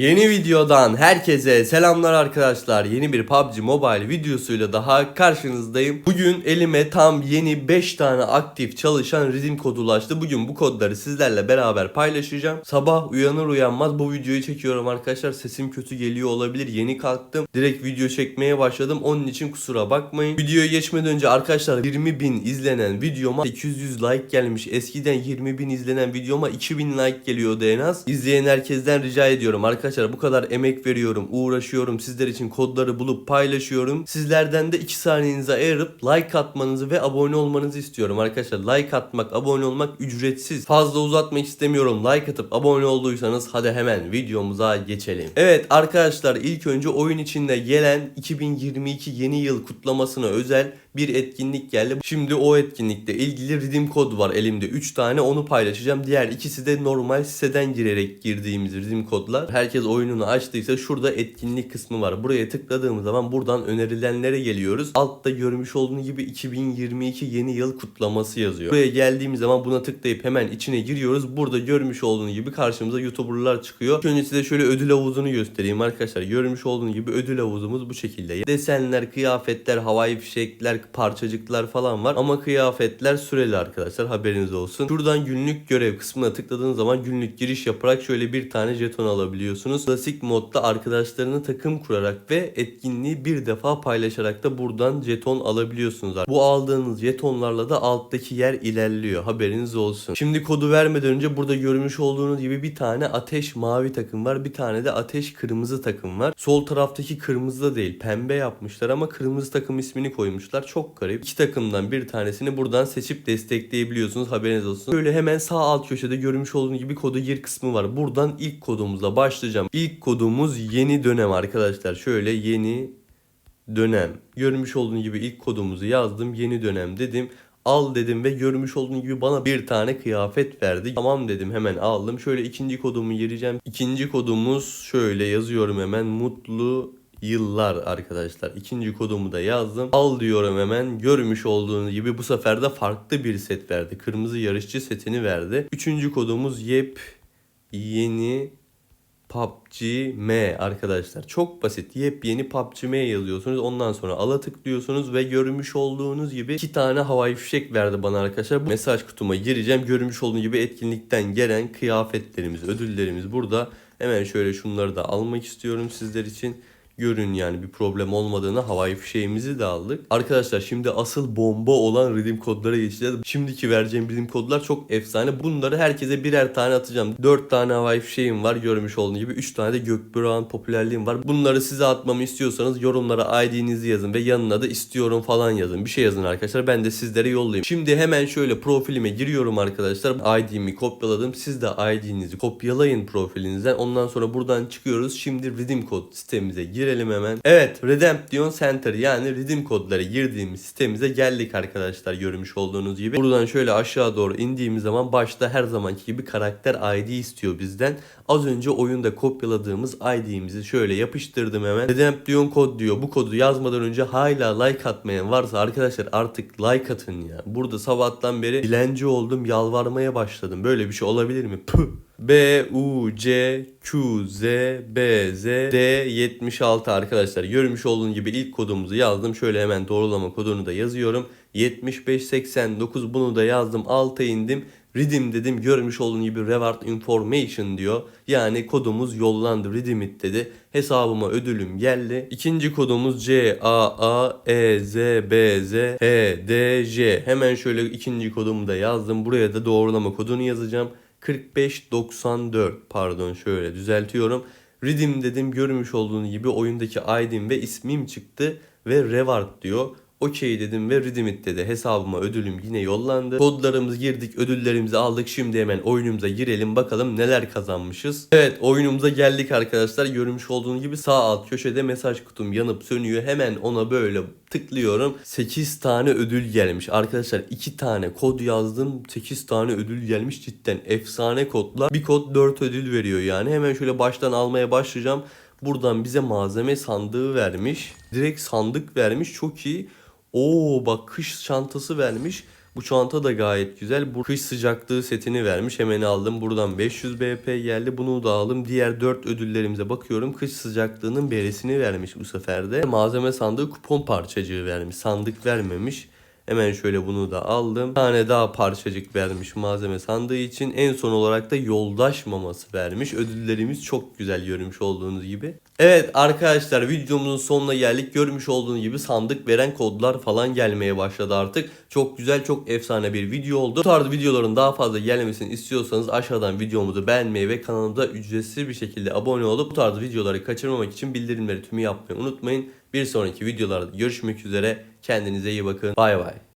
Yeni videodan herkese selamlar arkadaşlar. Yeni bir PUBG Mobile videosuyla daha karşınızdayım. Bugün elime tam yeni 5 tane aktif çalışan redeem kodu ulaştı. Bugün bu kodları sizlerle beraber paylaşacağım. Sabah uyanır uyanmaz bu videoyu çekiyorum arkadaşlar. Sesim kötü geliyor olabilir. Yeni kalktım. Direkt video çekmeye başladım. Onun için kusura bakmayın. Videoya geçmeden önce arkadaşlar 20 bin izlenen videoma 800 like gelmiş. Eskiden 20 bin izlenen videoma 2000 like geliyordu en az. İzleyen herkesten rica ediyorum arkadaşlar bu kadar emek veriyorum, uğraşıyorum. Sizler için kodları bulup paylaşıyorum. Sizlerden de 2 saniyenizi ayırıp like atmanızı ve abone olmanızı istiyorum arkadaşlar. Like atmak, abone olmak ücretsiz. Fazla uzatmak istemiyorum. Like atıp abone olduysanız hadi hemen videomuza geçelim. Evet arkadaşlar ilk önce oyun içinde gelen 2022 yeni yıl kutlamasına özel bir etkinlik geldi. Şimdi o etkinlikte ilgili redeem kod var elimde 3 tane onu paylaşacağım. Diğer ikisi de normal siteden girerek girdiğimiz redeem kodlar. Herkes oyununu açtıysa şurada etkinlik kısmı var. Buraya tıkladığımız zaman buradan önerilenlere geliyoruz. Altta görmüş olduğunuz gibi 2022 yeni yıl kutlaması yazıyor. Buraya geldiğimiz zaman buna tıklayıp hemen içine giriyoruz. Burada görmüş olduğunuz gibi karşımıza YouTuber'lar çıkıyor. Önce size şöyle ödül havuzunu göstereyim arkadaşlar. Görmüş olduğunuz gibi ödül havuzumuz bu şekilde. Desenler, kıyafetler, havai fişekler, parçacıklar falan var. Ama kıyafetler süreli arkadaşlar haberiniz olsun. Şuradan günlük görev kısmına tıkladığınız zaman günlük giriş yaparak şöyle bir tane jeton alabiliyorsunuz. Klasik modda arkadaşlarını takım kurarak ve etkinliği bir defa paylaşarak da buradan jeton alabiliyorsunuz. Bu aldığınız jetonlarla da alttaki yer ilerliyor. Haberiniz olsun. Şimdi kodu vermeden önce burada görmüş olduğunuz gibi bir tane ateş mavi takım var. Bir tane de ateş kırmızı takım var. Sol taraftaki kırmızı da değil. Pembe yapmışlar ama kırmızı takım ismini koymuşlar. Çok garip. İki takımdan bir tanesini buradan seçip destekleyebiliyorsunuz. Haberiniz olsun. Böyle hemen sağ alt köşede görmüş olduğunuz gibi kodu gir kısmı var. Buradan ilk kodumuzla başlayacağım. İlk kodumuz yeni dönem arkadaşlar. Şöyle yeni dönem. Görmüş olduğunuz gibi ilk kodumuzu yazdım. Yeni dönem dedim. Al dedim ve görmüş olduğunuz gibi bana bir tane kıyafet verdi. Tamam dedim hemen aldım. Şöyle ikinci kodumu gireceğim. İkinci kodumuz şöyle yazıyorum hemen. Mutlu yıllar arkadaşlar. İkinci kodumu da yazdım. Al diyorum hemen. Görmüş olduğunuz gibi bu sefer de farklı bir set verdi. Kırmızı yarışçı setini verdi. Üçüncü kodumuz yep yeni PUBG M arkadaşlar. Çok basit. Yepyeni PUBG M yazıyorsunuz. Ondan sonra ala tıklıyorsunuz ve görmüş olduğunuz gibi iki tane havai fişek verdi bana arkadaşlar. Bu mesaj kutuma gireceğim. Görmüş olduğunuz gibi etkinlikten gelen kıyafetlerimiz, ödüllerimiz burada. Hemen şöyle şunları da almak istiyorum sizler için görün yani bir problem olmadığını havai fişeğimizi de aldık. Arkadaşlar şimdi asıl bomba olan redeem kodlara geçeceğiz. Şimdiki vereceğim redeem kodlar çok efsane. Bunları herkese birer tane atacağım. 4 tane havai fişeğim var görmüş olduğunuz gibi. 3 tane de Gökburak'ın popülerliğim var. Bunları size atmamı istiyorsanız yorumlara ID'nizi yazın ve yanına da istiyorum falan yazın. Bir şey yazın arkadaşlar. Ben de sizlere yollayayım. Şimdi hemen şöyle profilime giriyorum arkadaşlar. ID'mi kopyaladım. Siz de ID'nizi kopyalayın profilinizden. Ondan sonra buradan çıkıyoruz. Şimdi redeem kod sitemize girelim hemen. Evet Redemption Center yani redeem kodları girdiğimiz sitemize geldik arkadaşlar görmüş olduğunuz gibi. Buradan şöyle aşağı doğru indiğimiz zaman başta her zamanki gibi karakter ID istiyor bizden. Az önce oyunda kopyaladığımız ID'mizi şöyle yapıştırdım hemen. Redemption kod diyor. Bu kodu yazmadan önce hala like atmayan varsa arkadaşlar artık like atın ya. Burada sabahtan beri dilenci oldum yalvarmaya başladım. Böyle bir şey olabilir mi? Püh. B, U, C, Q, Z, B, Z, D 76 arkadaşlar. Görmüş olduğunuz gibi ilk kodumuzu yazdım. Şöyle hemen doğrulama kodunu da yazıyorum. 7589 bunu da yazdım. Alta indim. Redeem dedim. Görmüş olduğunuz gibi reward information diyor. Yani kodumuz yollandı. Redeem it dedi. Hesabıma ödülüm geldi. İkinci kodumuz C, A, A, E, Z, B, Z, H, D, J. Hemen şöyle ikinci kodumu da yazdım. Buraya da doğrulama kodunu yazacağım. 4594 pardon şöyle düzeltiyorum. Redeem dedim görmüş olduğunuz gibi oyundaki ID'm ve ismim çıktı ve reward diyor. Okey dedim ve redeem it dedi. Hesabıma ödülüm yine yollandı. Kodlarımızı girdik, ödüllerimizi aldık. Şimdi hemen oyunumuza girelim bakalım neler kazanmışız. Evet oyunumuza geldik arkadaşlar. Görmüş olduğunuz gibi sağ alt köşede mesaj kutum yanıp sönüyor. Hemen ona böyle tıklıyorum. 8 tane ödül gelmiş. Arkadaşlar 2 tane kod yazdım. 8 tane ödül gelmiş cidden. Efsane kodlar. Bir kod 4 ödül veriyor yani. Hemen şöyle baştan almaya başlayacağım. Buradan bize malzeme sandığı vermiş. Direkt sandık vermiş. Çok iyi. Oo bak kış çantası vermiş. Bu çanta da gayet güzel. Bu kış sıcaklığı setini vermiş. Hemen aldım. Buradan 500 BP geldi. Bunu da aldım. Diğer 4 ödüllerimize bakıyorum. Kış sıcaklığının beresini vermiş bu sefer de. Malzeme sandığı kupon parçacığı vermiş. Sandık vermemiş. Hemen şöyle bunu da aldım. Bir tane daha parçacık vermiş malzeme sandığı için. En son olarak da yoldaş maması vermiş. Ödüllerimiz çok güzel görmüş olduğunuz gibi. Evet arkadaşlar videomuzun sonuna geldik. Görmüş olduğunuz gibi sandık veren kodlar falan gelmeye başladı artık. Çok güzel çok efsane bir video oldu. Bu tarz videoların daha fazla gelmesini istiyorsanız aşağıdan videomuzu beğenmeyi ve kanalımıza ücretsiz bir şekilde abone olup bu tarz videoları kaçırmamak için bildirimleri tümü yapmayı unutmayın. Bir sonraki videolarda görüşmek üzere. Kendinize iyi bakın. Bay bay.